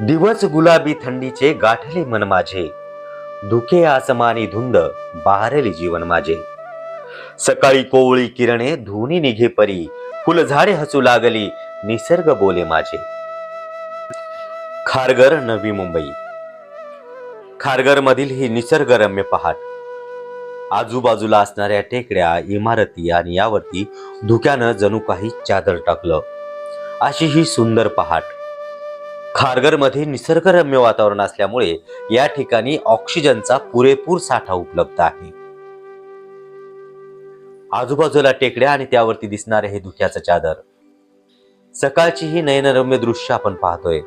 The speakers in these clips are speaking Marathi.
दिवस गुलाबी थंडीचे गाठले मन माझे. धुके आसमानी धुंद बहारली जीवन माझे. सकाळी कोवळी किरणे धुनी निघे परी फुलझाडे हसू लागली निसर्ग बोले माझे. खारगर नवी मुंबई. खारगर मधील ही निसर्गरम्य पहाट. आजूबाजूला असणाऱ्या टेकड्या इमारती आणि यावरती धुक्यानं जणू काही चादर टाकलं. अशी ही सुंदर पहाट. खारघरमध्ये निसर्गरम्य वातावरण असल्यामुळे या ठिकाणी ऑक्सिजनचा पुरेपूर साठा उपलब्ध आहे. आजूबाजूला टेकड्या आणि त्यावरती दिसणारे हे धुक्याचं चादर. सकाळची ही नयनरम्य दृश्य आपण पाहतोय.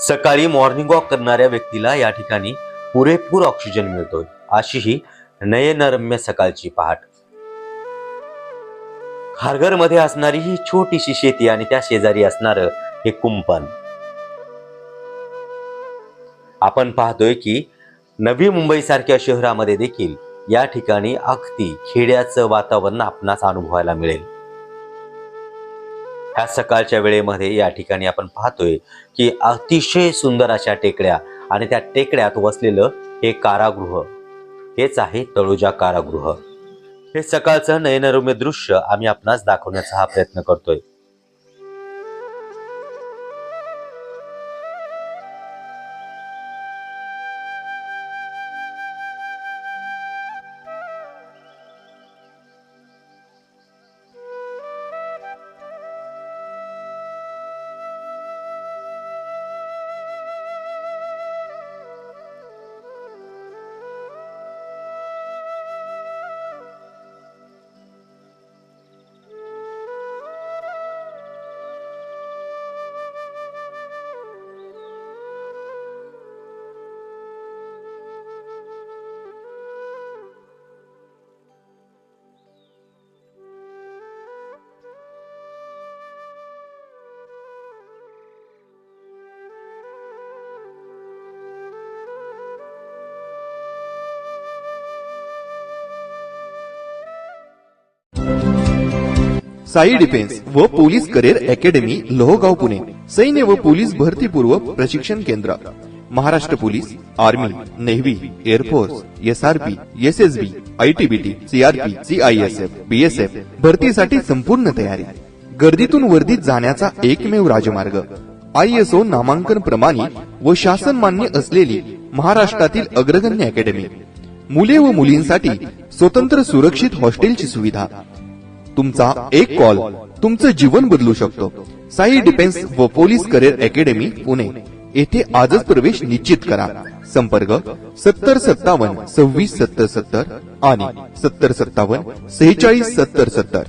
सकाळी मॉर्निंग वॉक करणाऱ्या व्यक्तीला या ठिकाणी पुरेपूर ऑक्सिजन मिळतोय अशी ही नयनरम्य सकाळची पहाट. खारघरमध्ये असणारी ही छोटीशी शेती आणि त्या शेजारी असणार हे कुंपण. आपण पाहतोय की नवी मुंबईसारख्या शहरामध्ये देखील या ठिकाणी अगदी खेड्याचं वातावरण आपणास अनुभवायला मिळेल. ह्या सकाळच्या वेळेमध्ये या ठिकाणी आपण पाहतोय की अतिशय सुंदर अशा टेकड्या आणि त्या टेकड्यात वसलेलं हे कारागृह हेच आहे तळोजा कारागृह. हे सकाळचं नयनरम्य दृश्य आम्ही आपणास दाखवण्याचा हा प्रयत्न करतोय. साई डिफेन्स व police career academy Lohgaon Pune. सैन्य व पोलीस भरती पूर्व प्रशिक्षण केंद्र. Maharashtra police army navy air force SRP SSB ITBT CRP CISF BSF भरतीसाठी संपूर्ण तयारी. गर्दीतून वर्दीत जाण्याचा एकमेव राजमार्ग. आयएसओ नामांकन प्रमाणे व शासन मान्य असलेली महाराष्ट्रातील अग्रगण्य अकॅडमी. मुले व मुलींसाठी स्वतंत्र सुरक्षित हॉस्टेलची सुविधा. तुमचा एक कॉल तुमचं जीवन बदलू शकतो. साई डिफेन्स व पोलीस करिअर अकॅडमी पुणे येथे आजच प्रवेश निश्चित करा. संपर्क सत्तर सत्तावन्न सव्वीस सत्तर सत्तर आणि सत्तर सत्तावन्न सेहेचाळीस सत्तर सत्तर.